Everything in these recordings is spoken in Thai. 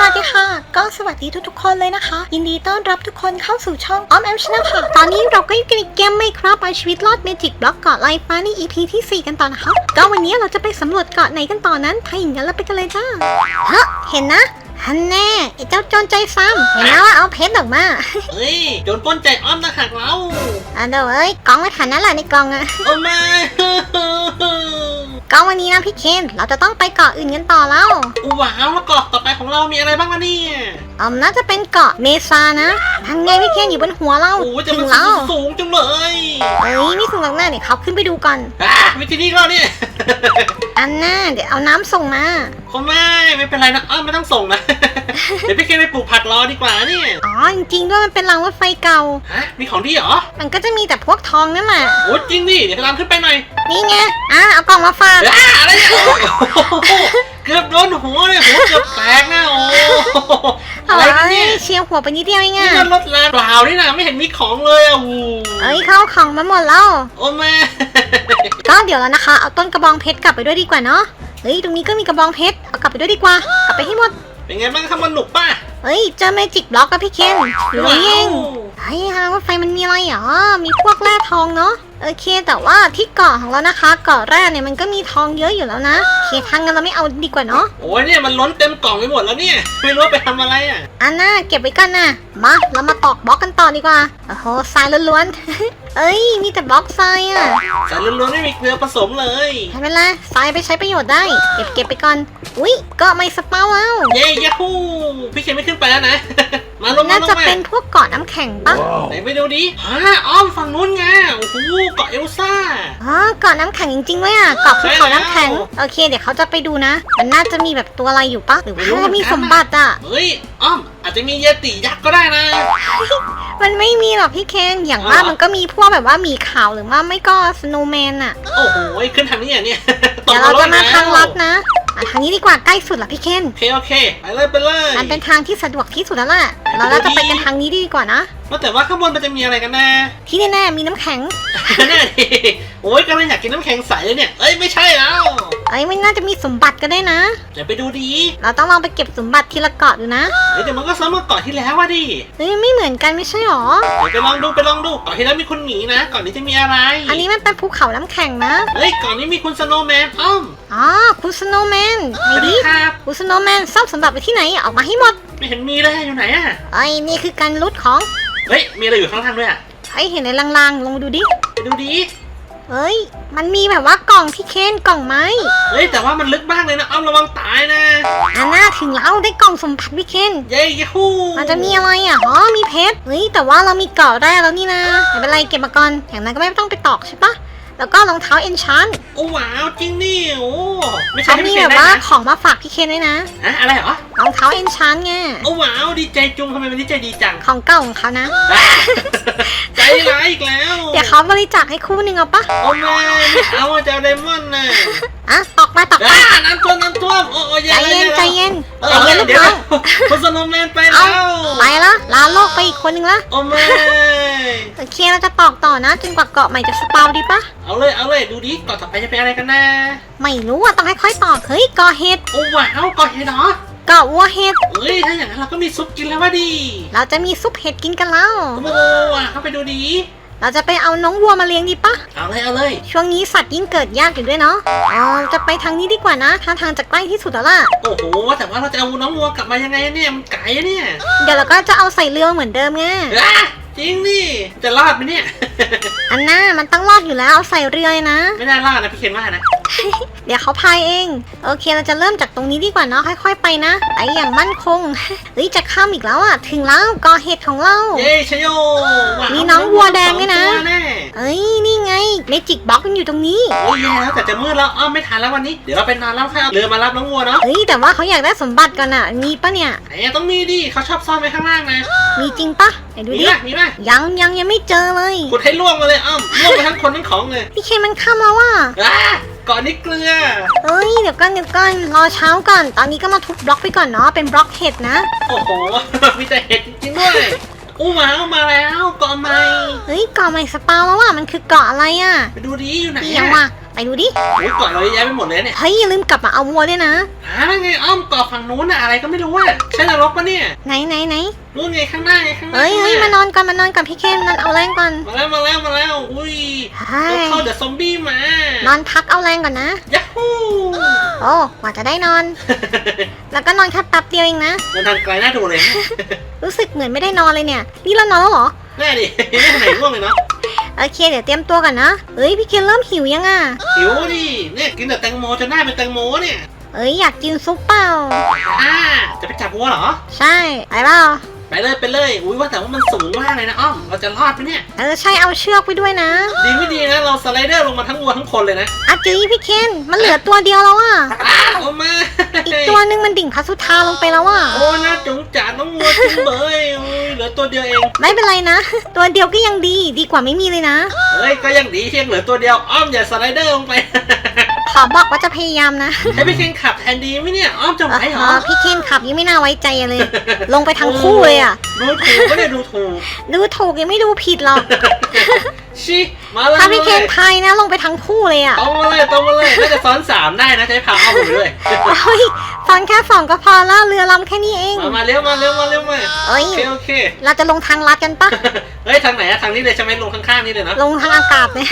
สวัสดีค่ะ ก็สวัสดีทุกๆคนเลยนะคะ ยินดีต้อนรับทุกคนเข้าสู่ช่องออมแอมชนะค่ะ ตอนนี้เราก็อยู่กันในเกมไม่ครับเอาชีวิตรอดเมจิกบล็อกเกาะไลฟ้าใน EP ที่ 4 กันต่อนะคะ ก็วันนี้เราจะไปสำรวจเกาะไหนกันต่อนั้นถ้าอย่างนั้นเราไปกันเลยจ้าฮะเห็นนะ ฮันแน่ไอ้เจ้าโจรใจซ้ำเห็นแล้วว่าเอาเพชรออกมาเฮ้ยโจนปล้นใจอ้อมนะหักเราอะเดี๋ยวเอ้ยกล่องไม่ทันนั่นแหละในกล่องอะโอ้ไม่ก็วันนี้นะพี่เคนเราจะต้องไปเกาะอื่นกันต่อแล้วว้าวแล้วเกาะต่อไปของเรามีอะไรบ้างล่ะเนี่ยอืมน่าจะเป็นเกาะเมซานะทางไงพี่เคนอยู่บนหัวเราโอ้ยจะถึมันงแล้วสูงจังเลยเอ้ยไม่สูงหรอกหน้าเดี๋ยวเขาขึ้นไปดูก่อนอะวิธีนี้ก็เนี่ยอันน่าเดี๋ยวเอาน้ำส่งมา คงไม่ไม่เป็นไรนะอ้อมไม่ต้องส่งนะ เดี๋ยวพี่เคนไปปลูกผักรอดีกว่าเนี่ยอ๋อจริงๆด้วยมันเป็นรางรถไฟเก่า ฮะมีของดีเหรอมันก็จะมีแต่พวกทองนั่นแหละโอ้จริงดิเดี๋ยวกำลังขึ้นไปหน่อยนี่ไงอะเอากล่องมาฝากอะอะไรเนี่ยโอ้โหเกือบโดนหัวเลยหัวเกือบแตกนะโอ้โหอะไรกันเนี่ยเชียวหัวไปนิดเดียวเองนี่อะมันรถแรงเปล่านี่นะไม่เห็นมีของเลยอะโอ้โหเอ้ยเข้าของมาหมดแล้ว โอ้แม่ ก็เดี๋ยวแล้วนะคะ เอาต้นกระบองเพชรกลับไปด้วยดีกว่าเนาะเฮ้ยตรงนี้ก็มีกระบองเพชรเอากลับไปด้วยดีกว่า กลับไปให้หมด เป็นไงบ้างครับมันหนุกป่ะ เฮ้ยเจอเมจิกบล็อกกับพี่เคนอยู่นี่เองว้าวเฮ้ยทางรถไฟมันมีอะไรเหรอ มีพวกแร่ทองเนาะโอเค แต่ว่าที่เกาะของเรานะคะเกาะแร่เนี่ยมันก็มีทองเยอะอยู่แล้วนะโอเคทางกันเราไม่เอาดีกว่าเนาะโอ้ยเนี่ยมันล้นเต็มกล่องไปหมดแล้วเนี่ยไม่รู้ว่าไปทำอะไรอะอันน่าเก็บไว้กันนะมาเรามาตอกบล็อกกันต่อดีกว่าโอ้โหทรายล้วนๆ เอ้ย มีแต่บล็อกทรายอะสารล้วนๆไม่มีเกลือผสมเลยไม่เป็นไรทรายไปใช้ประโยชน์ได้ เก็บเก็บไปก่อน อุ้ยเกาะไม่สปาแล้วเย้ยาฮูพี่เคนไม่ขึ้นไปแล้วนะ มาลงมาน่าลงจะมาเป็นพวกเกาะน้ำแข็งปะไหนไปดูดิฮะอ้อมฝั่งนู้นไงโอ้โหเกาะเอลซ่า อ๋อเกาะน้ำแข็งจริงๆเว้ยอะเกาะภูเขาน้ำแข็ง โอเค เดี๋ยวเขาจะไปดูนะ มันน่าจะมีแบบตัวอะไรอยู่ปะหรือว่าจะมีสมบัติอะเฮ้ยอ้อม อาจจะมีเยติยักษ์ก็ได้นะ มันไม่มีหรอกพี่เคนอย่างว่าอ๋อมันก็มีพวกแบบว่าหมีขาวหรือว่าไม่ก็สโนว์แมนอะโอ้โหขึ้นทางนี้อะเนี่ยเดี๋ยวเราจะมาทางลัดนะอะทางนี้ดีกว่าใกล้สุดละพี่เคนโอเคโอเคไปเลยไปเลย มันเป็นทางที่สะดวกที่สุดแล้วแหละเราน่าจะไปกันทางนี้ดีกว่านะ ว่าแต่ว่าข้างบนมันจะมีอะไรกันแน่ที่แน่ๆมีน้ำแข็ง แน่ดิโอ้ยกำลังอยากกินน้ำแข็งใสเลยเนี่ยเอ้ยไม่ใช่แล้ว เอ้ยมันน่าจะมีสมบัติก็ได้นะ เดี๋ยวไปดูดีเราต้องลองไปเก็บสมบัติทีละเกาะดูนะเดี๋ยวมันก็ซ้ำมาเกาะที่แล้วว่ะดิเฮ้ยไม่เหมือนกันไม่ใช่หรอ เดี๋ยวไปลองดูไปลองดูเกาะที่แล้วมีคุณหมีนะเกาะนี้จะมีอะไรอันนี้มันเป็นภูเขาน้ำแข็งนะ เฮ้ยเกาะนี้มีคุณสโนว์แมนอ้อมอ๋อคุณสโนว์แมนสไหนวัสดีดิครับคุณสโนว์แมนซ่อมสมบัติไปที่ไหนออกมาให้หมดไม่เห็นมีเลยอยู่ไหนอะเอ้ยนี่คือการลุดของเฮ้ยมีอะไรอยู่ข้างล่างด้วยอะเฮ้ยเห็นในลางๆลงมาดูดิไปดูดี เฮ้ย มันมีแบบว่ากล่องพี่เคนกล่องไม้เฮ้ยแต่ว่ามันลึกมากเลยนะอ้อมระวังตายนะอันน่าถึงแล้วได้กล่องสมบัติพี่เคนเย้ยาฮูมันจะมีอะไรอะอ๋อมีเพชรเฮ้ยแต่ว่าเรามีเกาะแร่แล้วนี่นะไม่เป็นไรเก็บมาก่อนอย่างนั้นก็ไม่ต้องไปตอกใช่ปะแล้วก็รองเท้าเอนชานโอ้ว้าวจริงนี่โอ้ไม่ใช่เขาไม่มีใช่แบบได้ว่านะของมาฝากพี่เคนด้วยนะฮะอะไรเหรอรองเท้าเอนชานไงโอ้ว้าวดีใจจุงทำไมมันดีใจดีจังของเก่าของเขานะอะใจ ร้ายอีกแล้วเดี๋ยวเขาบริจาคให้คู่หนึ่งเอาปะโอ้แม่ไม่เอาอะจะเอาไดมอนด์น่ะอะตอกมาตอกอ่ามาน้ำท่วมน้ำท่วมโอ้โอ้ใจเย็นใจเย็นเอใจอเย็นลูกเดี๋ยวน้องคุณสโนว์แมนไปเอาแล้ว ไปละลาโลกไปอีกคนนึงละโอ้แม่โอเคเราจะตอกต่อนะจนกว่าเกาะใหม่จะสปาวดีปะเอาเลยเอาเลยดูดิก่อนต่อไปจะเป็นอะไรกันนะไม่รู้อะต้องค่อยๆตอกเฮ้ยเกาะเห็ดโอ้ว้าวก่อนเห็นเหรอเกาะวัวเห็ดเอ้ยถ้าอย่างนั้นเราก็มีซุปกินแล้ววะดิเราจะมีซุปเห็ดกินกันแล้ว โอ้โหว้าวเข้าไปดูดิเราจะไปเอาน้องวัวมาเลี้ยงดีปะ เอาเลยเอาเลยช่วงนี้สัตว์ยิ่งเกิดยากอยู่ด้วยเนาะอ๋อจะไปทางนี้ดีกว่านะทางทางจะใกล้ที่สุดแล้วล่ะ โอ้โหว่าแต่ว่าเราจะเอาน้องวัวกลับมายังไงเนี่ยมันไกลอะเนี่ยเดี๋ยวเราก็จะเอาใส่เรือเหมือนเดิมไง อะจริงนี่จะรอดไหมเนี่ย อันน่ามันต้องรอดอยู่แล้วเอาใส่เรือเลยนะ ไม่น่ารอดนะพี่เคนว่านะ เดี๋ยวเขาพายเอง โอเคเราจะเริ่มจากตรงนี้ดีกว่าเนาะค่อย ๆ ไปนะไปอย่างมั่นคงเฮ้ยจะข้ามอีกแล้วอะ ถึงแล้วกอเห็ดของเรา เย้ชโยว้าวมีน้องวัวแดงด้วยนะสอตัวแน่เอ้ยนี่ไงเมจิกบ็อกมันอยู่ตรงนี้โอ้ยแย่แล้วแต่จะมืดแล้วอ้าวไม่ทันแล้ววันนี้เดี๋ยวเราไปนอนแล้วค่อยเอาเรือมารับน้องวัวเนาะเฮ้ยแต่ว่าเขาอยากได้สมบัติก่อนอะมีปะเนี่ยไหนอะต้องมีดิเขาชอบซ่อนไว้ข้างล่างนะมีจริงปะไหนดูมีดิป่ะมีป่ะยังยังยังไม่เจอเลยขุดให้ล่วงมาเลยอ้าวล่วงไปทั้งคนทั้งของเลยพี่เคนมันข้ามแล้วว่ะอะ ก่อนนี้เกลือเอ้ยเดี๋ยวก่อนเดี๋ยวก่อนรอเช้าก่อน ตอนนี้ก็มาทุบบล็อกไปก่อนเนาะเป็นบล็อกเห็ดนะ โอ้โห มีแต่เห็ดจริงๆด้วย อู้ว้าวมาแล้วก่อนใหม่เฮ้ยเกาะใหม่สปาวแล้วว่ะมันคือเกาะอะไรอะไปดูดิอยู่ไหนเดี๋ยวอะว่ะไปไปดูดิโอ้ยเกาะเราเยอะแยะไปหมดเลยเนี่ยเฮ้ยอย่าลืมกลับมาเอาวัวด้วยนะหาไงอ้อมเกาะฝั่งนู้นน่ะอะไรก็ไม่รู้อะใช่นรกปะเนี่ยไหนไหนไหนนู้นไงข้างหน้าไงข้างหน้าเฮ้ยเฮ้ยข้มางหนอนก่อนมานอนก่อนพี่เคนนอนเอาแรงก่อนมาแล้วมาแล้วมาแล้วอุ้ยเฮ้เรายเข้าเดอะซอมบี้มานอนพักเอาแรงก่อนนะยัฮูโอ้กว่าจะได้นอน แล้วก็นอนแค่แป๊บเดียวเองนะมันทางไกลน่าดูเลย รู้สึกเหมือนไม่ได้นอนเลยเนี่ย นี่เรานอนแล้วเหรอ แน่ดิไม่ทางไหนร่วงเลยเนาะโอเค เดี๋ยวเตรียมตัวก่อนนะเฮ้ยพี่เคนเริ่มหิวยังอะหิวดิเนี่ยกินแต่แตงโมจนหน้าเป็นแตงโมเนี่ยเอ้ยอยากกินซุปเปล่าอ่าจะไปจับวัวเหรอ ใช่ไปเปล่าไปเลยไปเลย อุ้ยว่าแต่ว่ามันสูงมากเลยนะอ้อม เราจะรอดไหมเนี่ย เออใช่เอาเชือกไปด้วยนะ ดีไม่ดีนะเราสไลเดอร์ลงมาทั้งวัวทั้งคนเลยนะอาจีพี่เคนมันเหลือตัวเดียวแล้วอะอ้าวเอามา อีกตัวหนึงมันดิ่งพัสุธาลงไปแล้วอะ โอ้น่าจงจานน้องวัวจุงเบยโอ้ยเหลือตัวเดียวเอง ไม่เป็นไรนะ ตัวเดียวก็ยังดีดีกว่าไม่มีเลยนะ เฮ้ยก็ยังดีที่ยังเหลือตัวเดียวอ้อมอย่าสไลเดอร์ลงไปขอบอกว่าจะพยายามนะให้พี่เคนขับแทนดีไหมเนี่ยอ้อมจะไหวเหรเอออพี่เคนขับยังไม่น่าไว้ใจเลย ลงไปทั้งคู่เลยอะดูถูกไม่ได้ดูถูกดูถูกยังไม่ดูผิดหรอก ชิมาเลยถ้าพี่มาเคนเลยไทยนะลงไปทั้งคู่เลยอะตรงมาเลยตรงมาเลยน่าจะซ้อนสามได้นะจะให้พาอ้อมไปด้วยเฮ้ยฟังแค่สองก็พอแล้วเรือลำแค่นี้เองมามาเร็วมาเร็วมาเร็วมาเอ้ยโอเคโอเคเราจะลงทางลัดกันปะเฮ้ยทางไหนอะทางนี้เลยใช่ไหมลงข้างๆนี่เลยเนาะลงทางอากาศเลย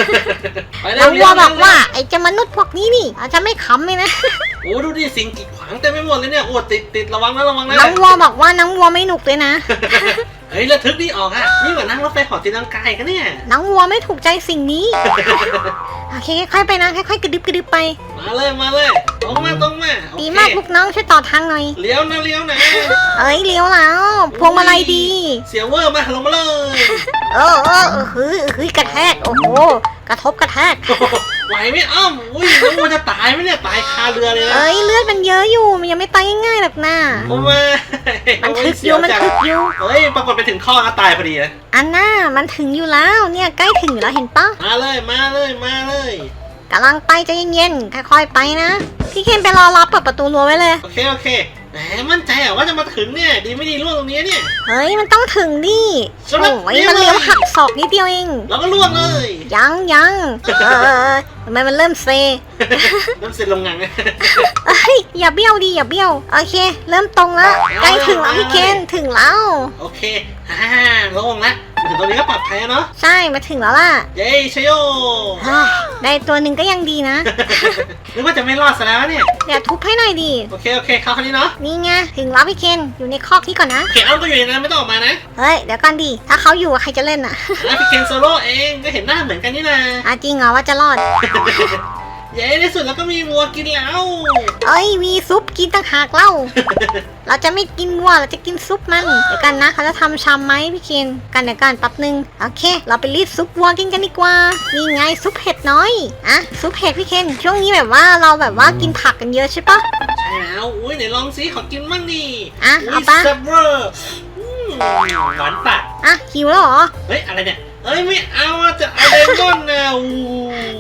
ไปเร็น้องวัวเร็บอกว่าไอ้เจะมนุษย์พวกนี้นี่อาจจะไม่ขำเลยนะโอ้ดูดิสิ่งกีดขวางเต็มไปหมดเลยเนี่ยโอ้ติดติดระวังนะระวังนะน้องวัวบอกว่าน้องวัวไม่หนุกเลยนะเฮ้ยระทึกดีออกอะนี่เหมือนนั่งรถไฟเหอตีลังกายกันเนี่ย น้องวัวไม่ถูกใจสิ่งนี้ โอเคค่อยๆไปนะค่อยๆกระดึบกระดึบไป มาเลยมาเลยตรงมาตรงมาโอดีเคมากลูกน้องช่วยต่อทางหน่อย เลี้ยวนะเลี้ยวนะเอ้ยเลี้ยวแล้วพวงมาลัยดี เสียเวอร์มาลงมาเลย เออเออเออเฮ้ยเฮ้ยกระแทกโอ้โหกระทบกระแทกโอ้โห ไหวไหมอ้อมอุ้ยน้องวัวจะตายไหมเนี่ยตายคาเรือเลยนะเอ้ยเลือดมันเยอะอยู่มันยังไม่ตายง่ายๆหรอกนะโอ้มามันโอ้คึกเสีอยู่มันจังคึกอยู่เฮ้ยปรากฏไปถึงข้อแล้วตายพอดีนะอันน่ามันถึงอยู่แล้วเนี่ยใกล้ถึงอยู่แล้วเห็นปะมาเลยมาเลยมาเลยกำลังไปใจเย็นๆค่อยๆไปนะพี่เคนไปรอรับเปิดประตูรั้วไว้เลยโอเคโอเค แหมมั่นใจเหรอว่าจะมาถึงเนี่ย ดีไม่ดีล่วงตรงนี้เนี่ย เฮ้ยมันต้องถึงดิสำหรับโอ้ยมันเลี้ยวหักศอกนิดเดียวเอง เราก็ล่วงเลยยังยังเออเออทำไมมันเริ่มเซน้ำเสร็จลงงัง เอ้ยอย่าเบี้ยวดิอย่าเบี้ยวโอเค เริ่มตรงแล้วใกล้ถึงแล้วพี่เคนถึงแล้ว โอเคอ่าโล่งละถึงตรงนี้ก็ปลอดภัยแล้วเนาะ ใช่มาถึงแล้วล่ะ เย้ชโย เฮ้ย ได้ตัวหนึ่งก็ยังดีนะ นึกว่าจะไม่รอดซะแล้วเนี่ยเดี๋ยวทุบให้หน่อยดิโอเคโอเคเข้าคันนี้เนาะนี่ไงถึงแล้วพี่เคนอยู่ในคอกที่ก่อนนะ เขียนอ้อมก็อยู่ในนั้นไม่ต้องออกมานะเฮ้ยเดี๋ยวก่อนดิถ้าเขาอยู่อะใครจะเล่นอะอะพี่เคนโซโล่เองก็เห็นหน้าเหมือนกันนี่นะอาจริงเหรอว่าจะรอด เย้ในสุดแล้วก็มีวัวกินแล้ว เอ้ยมีซุปกินต่างหากเล่า เราจะไม่กินวัวเราจะกินซุปมันเดี๋ยวกันนะเขาจะทำชามไหมพี่เคนกันเดี๋ยวกันแป๊บนึงโอเค เราไปรีดซุปวัวกินกันดีกว่านี่ไงซุปเห็ดน้อยอะซุปเห็ดพี่เคนช่วงนี้แบบว่าเราแบบว่ากินผักกันเยอะใช่ปะใช่แล้วอุ้ยไหนลองซิขอกินมั่งดิอะอุ้เอายปะซับเวอร์อืมหวานปากอะหิวแล้วเหรอเฮ้ยอะไรเนี่ย เอ้ยไม่เอาอะจะเอาเลมอนนะอู้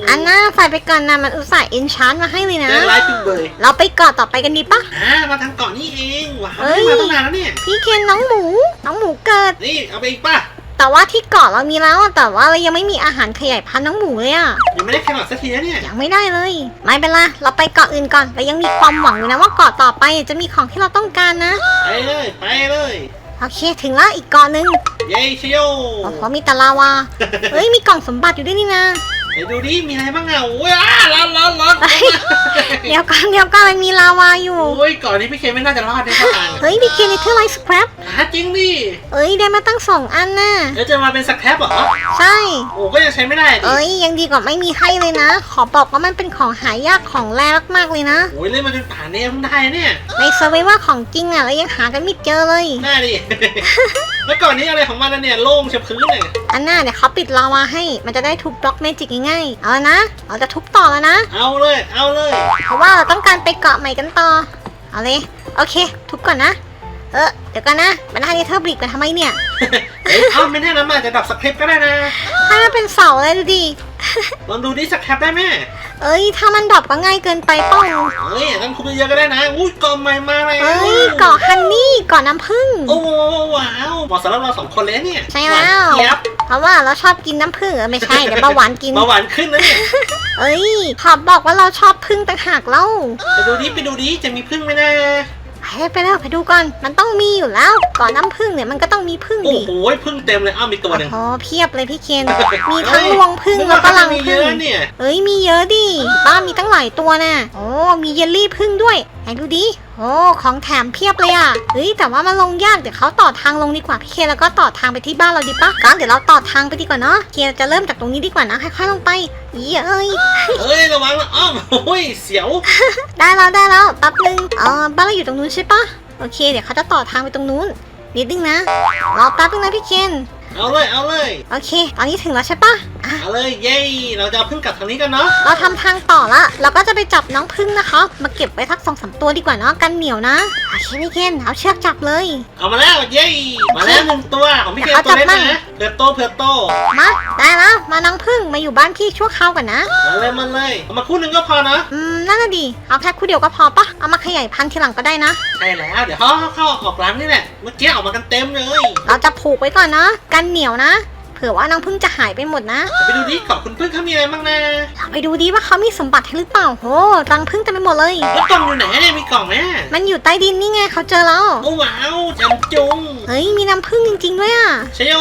อันน่าใส่ไปก่อนนะมันอุตส่าห์เอนชานมาให้เลยนะเจอร้ายจุงเบยเราไปเกาะต่อไปกันดีปะ อ่ามาทางเกาะนี่เองว้าวเอ้ย ไม่มาตั้งนานแล้วเนี่ย พี่เคนน้องหมู น้องหมูเกิด นี่เอาไปอีกป่ะแต่ว่าที่เกาะเรามีแล้วอะแต่ว่าเรายังไม่มีอาหารขยายพันธุ์น้องหมูเลยอะยังไม่ได้แครอทสักทีนะเนี่ยยังไม่ได้เลย ไม่เป็นไรเราไปเกาะอื่นก่อนเรายังมีความหวังอยู่นะว่าเกาะต่อไปจะมีของที่เราต้องการนะ ไปเลยไปเลย โอเคถึงแล้วอีกเกาะหนึงเย้ชิโยโอ้โหมีแต่ลาวา เฮ้ย มีกล่องสมบัติอยู่ด้วยนี่นะ ไหนดูดิมีอะไรบ้างอะโอ้ยอ่าร้อนร้อนร้อนเฮ้ยเดี๋ยวก่อนเดี๋ยวก่อนมันมีลาวาอยู่ โอ้ยเก่อนนี้พี่เคไม่น่าจะรอดได้ท่าทางเฮ้ยพี่เคนในเทอร์ไลท์สครับหาจริงดิเอ้ยได้มาตั้งสองอันน่ะแล้วจะมาเป็นสแครปเหรอ ใช่ โอ้ก็ยังใช้ไม่ได้ดิเอ้ยยังดีกว่าไม่มีให้เลยนะ ขอบอกว่ามันเป็นของหายากของแรมากๆเลยนะ โอ้ยเล่นมาจนป่านนี้เพิ่งได้เนี่ยในเซอร์เวว่าของจริงอะเรายังหากันไม่เจอเลยได้ดิ แล้วก่อนนี้อะไรของมันนะเนี่ยโล่งเฉยพื้นเนี่ยอันน่าเดี๋ยวเขาปิดลาวาให้ มันจะได้ทุบบล็อกเมจิกง่ายๆ เอาละนะ เราจะทุบต่อแล้วนะ เอาเลย เอาเลย เพราะว่าเราต้องการไปเกาะใหม่กันต่อ เอาเลย โอเค ทุบก่อนนะ เออ เดี๋ยวก่อนนะมันให้เธอร์บริกไปทำไมเนี่ย เฮ้ยเอ้าไม่แน่นะมันอาจจะดับสคริปต์ก็ได้นะให้มันเป็นเสาเลยดูดิ ลองดูดิสักแคปได้ไหมเอ้ย ถ้ามันดรอปก็ง่ายเกินไปเป้าเฮ้ยงั้นคุณไปเยอะก็ได้นะอุ้ยกล่องใหม่มาเลยเอ้ยเกาะฮันนี่เกาะน้ำผึ้ง โอ้โหว้าวเหมาะสำหรับเราสองคนเลยเนี่ยใช่แล้วหานเจี๊ยบเพราะว่าเราชอบกินน้ำผึ้งเออไม่ใช่เดี๋ยวเบาหวานกินเบาหวานขึ้นนะเนี่ยเอ้ยขอบอกว่าเราชอบพึ่งต่างหากเล่าไปดูดิไปดูดิจะมีพึ่งไหมนะ ไปไปแล้วไปดูก่อน มันต้องมีอยู่แล้ว ก่อนน้ำผึ้งเนี่ยมันก็ต้องมีพึ่งโอ้ดิโหพึ่งเต็มเลยอ้าวมีตัวหนึ่งโอ้เพียบเลยพี่เคนมีทั้งรวงพึ่งแล้วก็รังมีเยพึ่งอะเนี่ย เอ้ยมีเยอะดิบ้านมีตั้งหลายตัวน่ะโอ้มีเยลลี่พึ่งด้วยไหนดูดิ โอ้ของแถมเพียบเลยอะเฮ้ยแต่ว่ามันลงยากเดี๋ยวเขาต่อทางลงดีกว่าพี่เคนแล้วก็ต่อทางไปที่บ้านเราดีปะงั้นเดี๋ยวเราต่อทางไปดีกว่าเนาะเคนจะเริ่มจากตรงนี้ดีกว่านะค่อยๆลงไปเย้ยเอ้ยระวังนะอ้อมโอ้ยเสียว ได้แล้วได้แล้วแป๊บนึงเออบ้านเราอยู่ตรงนู้นใช่ปะโอเค เดี๋ยวเขาจะต่อทางไปตรงนู้นนิดนึงนะรอแป๊บนึงนะพี่เคนเอาเลยเอาเลย โอเค ตอนนี้ถึงแล้วใช่ปะอะเอาเลยเย้เราจะเอาพึ่งกลับทางนี้กันเนาะเราทำทางต่อละเราก็จะไปจับน้องพึ่งนะคะ มาเก็บไว้ทักสองสามตัวดีกว่าเนาะกันเหนียวนะโอเคพี่เคนเอาเชือกจับเลย เอามาแล้วเย้มาแล้วหนึ่งตัวของพี่เกเดี๋ยวมตัวเล็กเขาจับมั่งนะเผื่อโตเผื่อโตมาได้แล้วมาน้องพึ่งมาอยู่บ้านพี่ชั่วคราวก่อนนะ มาเลยมาเลยเอามาคู่หนึ่งก็พอนะอืมนั่นน่ะดีเอาแค่คู่เดียวก็พอปะเอามาขยายพันธุ์ทีหลังก็ได้นะ ใช่แล้วเดี๋ยวเขาเข้าออกร้านนี่แหละเมื่อกี้ออกมากันเต็มเลย เราจะผูกไว้ก่อนนะกันเหนียวนะ เผื่อว่าน้องพึ่งจะหายไปหมดนะเดี๋ยวไปดูดิเกาะคุณพึ่งเขามีอะไรบ้างนะเราไปดูดีว่าเขามีสมบัติให้หรือเปล่าโหรังพึ่งเต็มไปหมดเลย แล้วกล่องอยู่ไหนเนี่ยมีกล่องไหมมันอยู่ใต้ดินนี่ไงเขาเจอแล้ว โอ้ว้าวจำจุงเฮ้ยมีน้ำพึ่งจริงๆด้วยอะชโย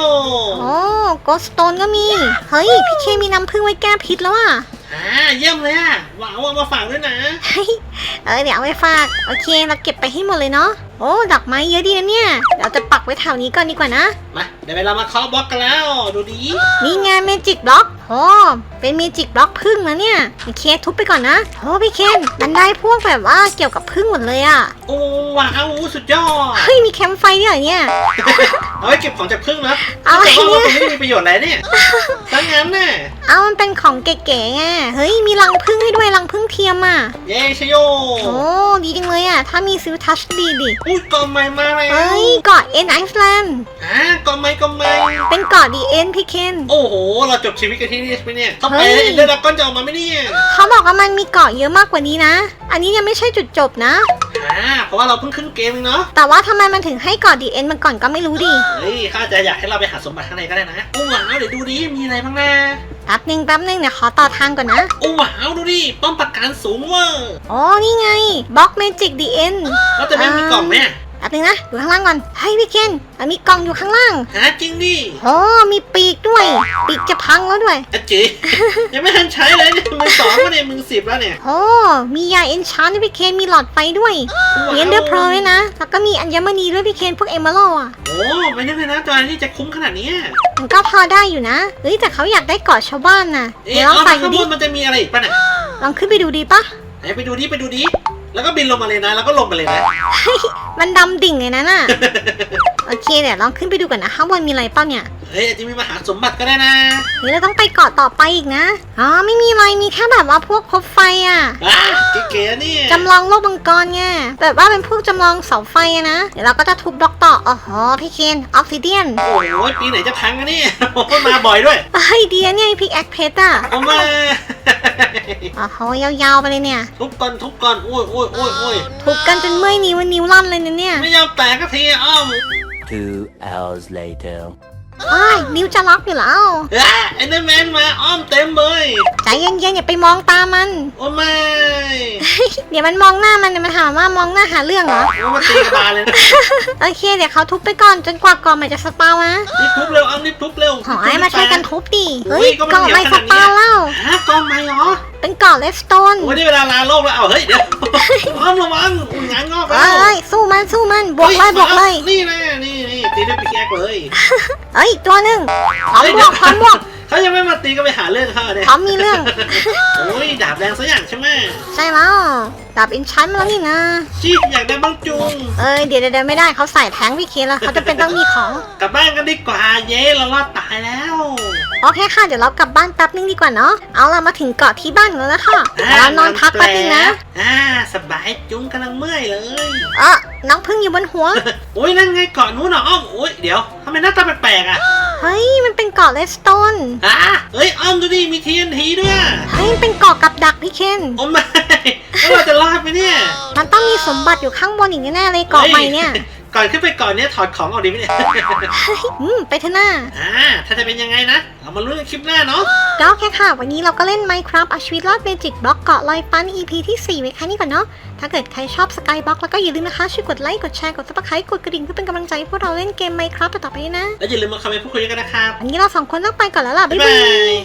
โอ้โกสโตนก็มี เฮ้ยพี่เคมีน้ำพึ่งไว้แก้พิษแล้วอะอ่าเยี่ยมเลยอะว้าวเอามาฝากด้วยนะ เฮ้ยเออเดี๋ยวเอาไปฝาก โอเคเราเก็บไปให้หมดเลยเนาะ โอ้ดอกไม้เยอะดีนะเนี่ยเดี๋ยวจะปักไว้แถวนี้ก่อนดีกว่านะ มาเดี๋ยวเวลามาเคาะบล็อกกันแล้ว ดูดินี่ไงเมจิกบล็อกโอ้เป็นเมจิกบล็อกพึ่งนะเนี่ยโอเคทุบไปก่อนนะโอ้พี่เคนมันได้พวกแบบว่าเกี่ยวกับพึ่งหมดเลยอะโอ้ว้าวสุดยอดเฮ้ยมีแคมป์ไฟด้วยเหรอเนี่ย เอาไว้เก็บของจากพึ่งนะเอาไว้แต่ว่าตรงนี้มีประโยชน์อะไรเนี่ยถ้างั้นน่ะเอามันเป็นของเก๋ๆไงเฮ้ยมีรังพึ่งให้ด้วยรังพึ่งเทียมอะ เย้ชโยโอ้ดีจังเลยอะถ้ามีซิลทัชดีดิอุ้ยกล่องใหม่มาแล้วเฮ้ยเกาะเอ็นไอซ์แลนด์อ่ากล่องใหม่กล่องใหม่เป็นเกาะดีเอ็นพี่เคนโอ้โห เราจบชีวิตกันที่นี่ใช่ไหมเนี่ยเข้าไปเฮ้ยแล้วเอ็นเดอร์ดักก้อนจะออกมาไหมเนี่ยเขาบอกว่ามันมีเกาะเยอะมากกว่านี้นะ อันนี้ยังไม่ใช่จุดจบนะอ่าเพราะว่าเราเพิ่งขึ้นเกมเองเนาะแต่ว่าทำไมมันถึงให้เกาะดีเอ็นมาก่อนก็ไม่รู้ดิเฮ้ยข้าจะอยากให้เราไปหาสมบัติข้างในก็ได้นะโอ้ว้าวเดี๋ยวดูดิมีอะไรบ้างนะ แป๊บหนึ่งแป๊บหนึ่งเดี๋ยวขอต่อทางก่อนนะ โอ้ว้าวดูดิป้อมปราการสูงเวอร์อ๋อนี่ไงบล็อกเมจิกดีเอ็นแล้วจะไม่มีกล่องไหมอะแป๊บหนึงนะอยู่ข้างล่างก่อนเฮ้ยพี่เคนมันมีกล่องอยู่ข้างล่างหาจริงดิโอ้มีปีกด้วย ปีกจะพังแล้วด้วยอะจียังไม่ทันใช้เลยเนี่ยมือสองมาเนี่ยมือสิบแล้วเนี่ยโอ้มียาเอนชานด้วยพี่เคนมีหลอดไฟด้วยมีเอนเดอร์โปรด้วยนะแล้วก็มีอัญมณีด้วยพี่เคนพวกเอมเมอรัลอะโอ้ไม่นึกเลยนะตัวนี้จะคุ้มขนาดเนี้ยมันก็พอได้อยู่นะเฮ้ยแต่เขาอยากได้เกาะชาวบ้านน่ะเอ๊ะเดี๋ยวลองเอาใส่ข้าดูงบดินมันจะมีอะไรอีกป่ะเนี่ยลองขึ้นไปดูดีปะไหนไปดูดิไปดูดิ แล้วก็บินลงมาเลยนะ แล้วก็ลงไปเลยนะ มันดำดิ่งเลยนะน่ะ โอเคเดี๋ยวลองขึ้นไปดูกันนะข้างบนมีอะไรเป้าเนี่ยเฮ้ยอาจจะมีมหาสมบัติก็ได้นะเฮ้ยเราต้องไปเกาะต่อไปอีกนะ อ๋อ ไม่มีอะไร มีแค่แบบว่าพวกคบไฟอะ อะเก๋ๆเนี่ยจำลองโลกมังกรไง แบบว่าเป็นพวกจำลองเสาไฟอะนะ เดี๋ยวเราก็จะทุบบล็อกต่ออ๋อพี่เคนออฟซิเดียนโอ้โหปีไหนจะพังกันเนี่ยโอ้โหมาบ่อยด้วยเฮ้ยดีอะเนี่ยพิกแอคเพชรอะเอามาอ๋อโหยาวๆไปเลยเนี่ย ทุบก่อนทุบก่อนโอ้ยโอ้ยโอ้ยโอ้ยทุบกันจนเมื่อยนิ้วนิ้วลั่นเลยนะเนี่ย ไม่ยอมแตกก็ทีอ้อม Two hours later. อ้ายนิ้วจะล็อกอยู่แล้วอะไอ้นั่นแมนมาอ้อมเต็มเลยใจเย็นๆอย่าไปมองตามัน โอ้ไม่เดี๋ยวมันมองหน้ามันเดี๋ยวมันถามว่ามองหน้าหาเรื่องเหรอ โอ้มาตีกระบาลเลยนะโอเค เดี๋ยวเขาทุบไปก่อนจนกว่ากล่องมันจะสปาวนะรีบทุบเร็วอ้อมรีบทุบเร็วขอให้มาช่วยกันทุบดิโอ้เฮ้ยยก็มันกล่องไม่เหนียวสขนาดนี้ปาวแล้ว ฮะกองไม่เหรอเป็นกล่องเลฟสโตนโอ้ยได้เวลาลาโลกแล้วเอาเฮ้ยเดี๋ยวอ้อมระวังอุ้ยงานงอกแล้วเอ้ยสู้มันสู้มันบวกเลยบวกเลย นี่นะนี่นี่ ตีด้วยปีกแอกเลยเอ้ยอีกตัวหนึ่งพร้อมเฮ้ยบวกพร้อมบวกเขายังไม่มาตีก็ไปหาเรื่องเขาเนี่ยพร้อมมีเรื่อง โอ้ยดาบแรงซะอย่างใช่ไหมใช่แล้ว ดาบอินชันมาแล้วนี่นะ ชีพอยากได้บ้างจุง เอ้ยเดี๋ยวเดี๋ยวไม่ได้เขาใส่แทงพี่เคนแล้วเขาจะเป็นต้องมีของ กลับบ้านกันดีกว่าเย้เรารอดตายแล้ว โอเคค่ะเดี๋ยวเรากลับบ้านแป๊บนึงดีกว่าเนาะเอาเรามาถึงเกาะที่บ้านแล้วนะคะเดี๋ยวเรานอนพักแป๊บนึงนะอ่าสบายจุงกำลังเมื่อยเลย เออน้องพึ่งอยู่บนหัว โอ้ยนั่นไงเกาะนู้นเหรออ้อมโอ้ยเดี๋ยวทำไมหน้าตาแปลกๆอะฮฮ้ยมันเป็นเกาะเลสโตนอะเฮ้ยอ้อมดูดิมี TNT ด้วยเฮ้ยมันเป็นเกาะกับดักพี่เคนโอ้ไม่ แล้วเราจะรอดไหมเนี่ยมันต้องมีสมบัติอยู่ข้างบนอีกแน่ๆเลยเกาะใหม่เนี่ยฮ้ก่อนขึ้นไปก่อนเนี่ยถอดของออกดีไหมเนี่ยอืมไปเถอะหน้าอ่าถ้าจะเป็นยังไงนะเอามาลุ้นกันคลิปหน้าเนาะก็โอเคค่ะ วันนี้เราก็เล่น Minecraft เอาชีวิตรอดเมจิกบล็อกเกาะลอยฟ้าใน EP ที่4ไว้แค่นี้ก่อนเนาะถ้าเกิดใครชอบสกายบล็อกแล้วก็อย่าลืมนะคะช่วยกดไลค์กดแชร์กด subscribe กดกระดิ่งเพื่อเป็นกำลังใจให้พวกเราเล่นเกม Minecraft ต่อๆไปด้วยนะ แล้วอย่าลืมมาคอมเมนต์พูดคุยกันนะครับวันนี้เราสองคนต้องไปก่อนแล้วล่ะบ๊ายบ๊ายบาบายย